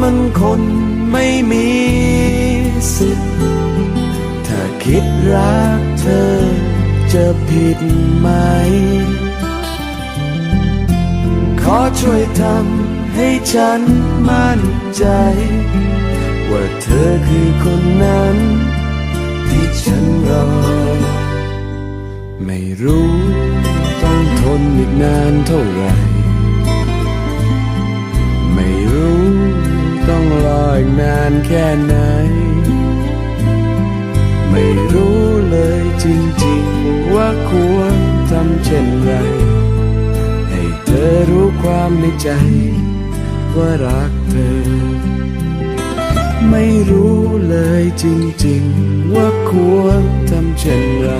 มันคนไม่มีสิทธิ์ถ้าคิดรักเธอจะผิดไหม ขอช่วยทำให้ฉันมั่นใจ ว่าเธอคือคนนั้น ที่ฉันรอ ไม่รู้ต้องทนอีกนานเท่าไหร่ แค่ไหน ไม่รู้เลยจริงๆ ว่าควรทำเช่นไร ให้เธอรู้ความในใจ ว่ารักเธอ ไม่รู้เลยจริงๆ ว่าควรทำเช่นไร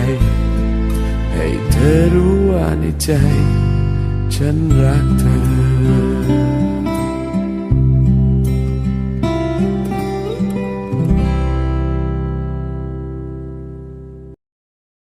ให้เธอรู้ว่าในใจ ฉันรักเธอ